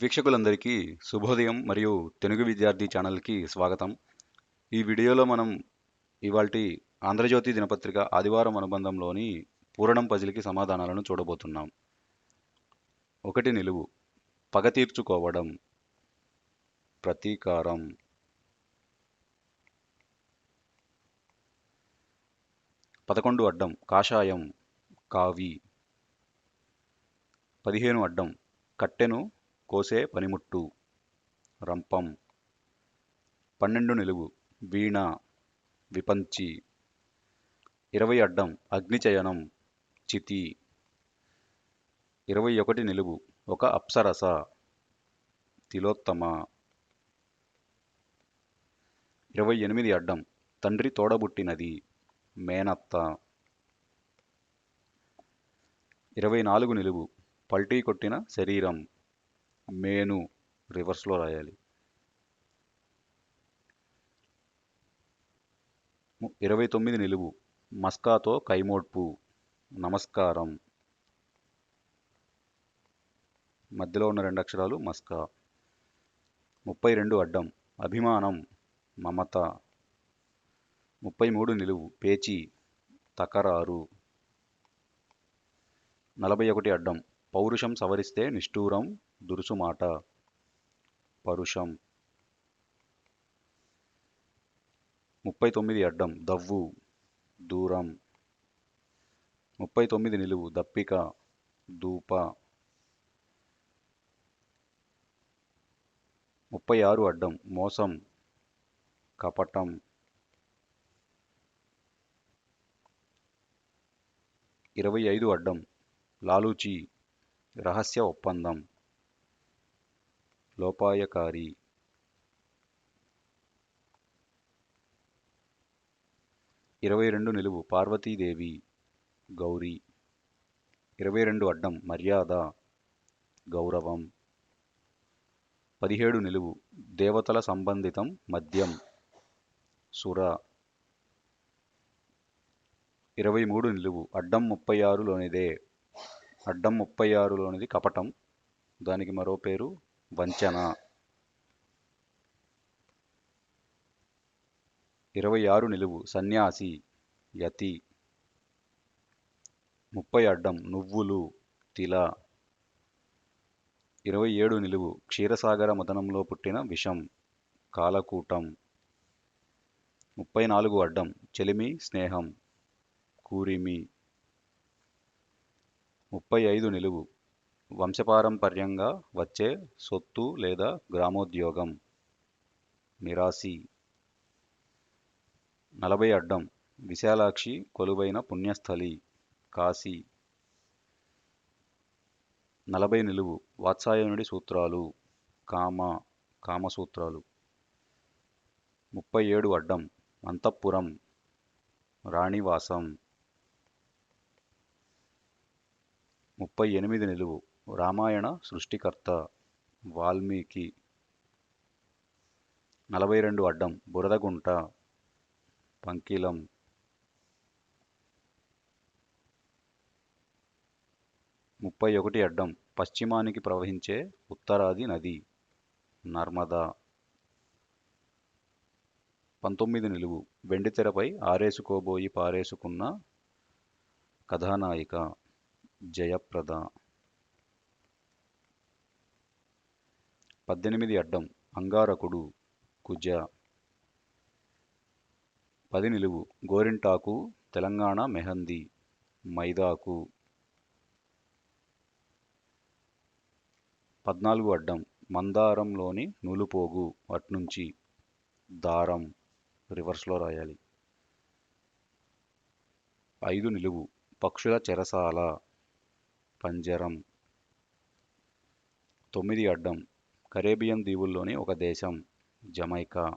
వీక్షకులందరికీ శుభోదయం మరియు తెలుగు విద్యార్థి ఛానల్కి స్వాగతం. ఈ వీడియోలో మనం ఇవాల్టి ఆంధ్రజ్యోతి దినపత్రిక ఆదివారం అనుబంధంలోని పూరణం పజిల్కి సమాధానాలను చూడబోతున్నాం. ఒకటి నిలువు పగ తీర్చుకోవడం ప్రతీకారం. పదకొండు అడ్డం కాషాయం కావి. పదిహేను అడ్డం కట్టెను కోసే పనిముట్టు. రంపం. పన్నెండు నిలువు. వీణ. విపంచి. ఇరవై అడ్డం. అగ్నిచయనం. చితి. ఇరవై ఒకటి నిలువు. ఒక అప్సరస. తిలోత్తమ. ఇరవై ఎనిమిది అడ్డం. తండ్రి తోడబుట్టినది. మేనత్త. ఇరవై నాలుగు నిలువు. పల్టీ కొట్టిన శరీరం. మేను రివర్స్లో రాయాలి. ఇరవై తొమ్మిది నిలువు. మస్కాతో కైమోడ్పు. నమస్కారం. మధ్యలో ఉన్న రెండు అక్షరాలు మస్కా. ముప్పై రెండు అడ్డం. అభిమానం. మమత. ముప్పై మూడు నిలువు. పేచి. తకరారు. నలభై ఒకటి అడ్డం. పౌరుషం సవరిస్తే నిష్ఠూరం. దురుసుమాట. పరుషం. ముప్పై తొమ్మిది అడ్డం దవ్వు దూరం. ముప్పై తొమ్మిది నిలువు దప్పిక దూప. ముప్పై ఆరు అడ్డం మోసం కపటం. ఇరవై ఐదు అడ్డం లాలూచి రహస్య ఒప్పందం. లోపాయకారి ఇరవై రెండు నిలువు పార్వతీదేవి గౌరీ. ఇరవై రెండు అడ్డం మర్యాద గౌరవం. పదిహేడు నిలువు దేవతల సంబంధితం మద్యం సుర. ఇరవై మూడు నిలువు అడ్డం ముప్పై ఆరులోనిదే. అడ్డం ముప్పై ఆరులోనిది కపటం. దానికి మరో పేరు వంచన. ఇరవై ఆరు నిలువు సన్యాసి యతి. ముప్పై అడ్డం నువ్వులు తిల. ఇరవై ఏడు నిలువు క్షీరసాగర మదనంలో పుట్టిన విషం కాలకూటం. ముప్పై నాలుగు అడ్డం చెలిమి స్నేహం కూరిమి. ముప్పై ఐదు నిలువు వంశపారంపర్యంగా వచ్చే సొత్తు లేదా గ్రామోద్యోగం. మిరాసి నలభై అడ్డం. విశాలాక్షి కొలువైన పుణ్యస్థలి. కాశీ. నలభై నిలువు. వాత్సాయనుడి సూత్రాలు. కామ కామసూత్రాలు. ముప్పై ఏడు అడ్డం. అంతఃపురం. రాణివాసం. ముప్పై ఎనిమిది నిలువు. రామాయణ సృష్టికర్త వాల్మీకి నలభై రెండు అడ్డం బురదగుంట పంకిలం. ముప్పై ఒకటి అడ్డం పశ్చిమానికి ప్రవహించే ఉత్తరాది నది నర్మదా. పంతొమ్మిది నిలువు వెండితెరపై ఆరేసుకోబోయి పారేసుకున్న కథానాయిక జయప్రద. పద్దెనిమిది అడ్డం అంగారకుడు కుజ. పది నిలువు గోరింటాకు తెలంగాణ మెహందీ మైదాకు. పద్నాలుగు అడ్డం మందారంలోని నూలుపోగు అట్నుంచి దారం రివర్స్లో రాయాలి. ఐదు నిలువు పక్షుల చెరసాల పంజరం. తొమ్మిది అడ్డం కరేబియన్ దీవుల్లోని ఒక దేశం జమైకా.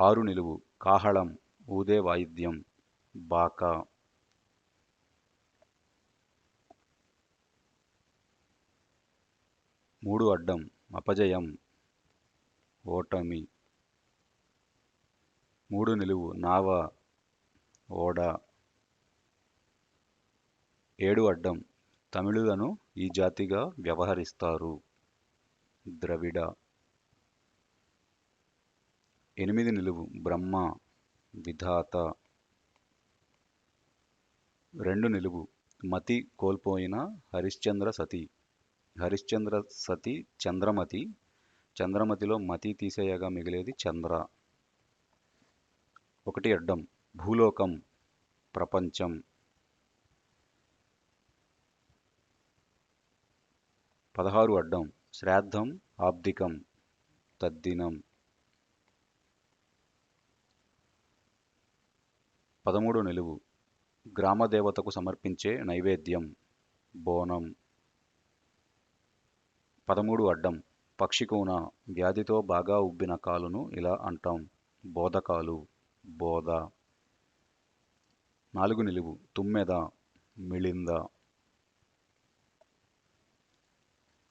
ఆరు నిలువు కాహళం ఊదే వాయిద్యం బాకా. మూడు అడ్డం అపజయం ఓటమి. మూడు నిలువు నావ ఓడ. ఏడు అడ్డం తమిళులను ఈ జాతిగా వ్యవహరిస్తారు. ద్రవిడ. ఎనిమిది నిలువు బ్రహ్మ విధాత. రెండు నిలువు మతి కోల్పోయిన హరిశ్చంద్ర సతి. హరిశ్చంద్ర సతి చంద్రమతి. చంద్రమతిలో మతి తీసేయగా మిగిలేది చంద్ర. ఒకటి అడ్డం భూలోకం ప్రపంచం. పదహారు అడ్డం శ్రాద్ధం ఆబ్దికం తద్దినం. పదమూడు నిలువు. గ్రామదేవతకు సమర్పించే నైవేద్యం బోనం. పదమూడు అడ్డం. పక్షికూన వ్యాధితో బాగా ఉబ్బిన కాలును ఇలా అంటాం. బోధకాలు బోధ. నాలుగు నిలువు. తుమ్మెద మిళింద.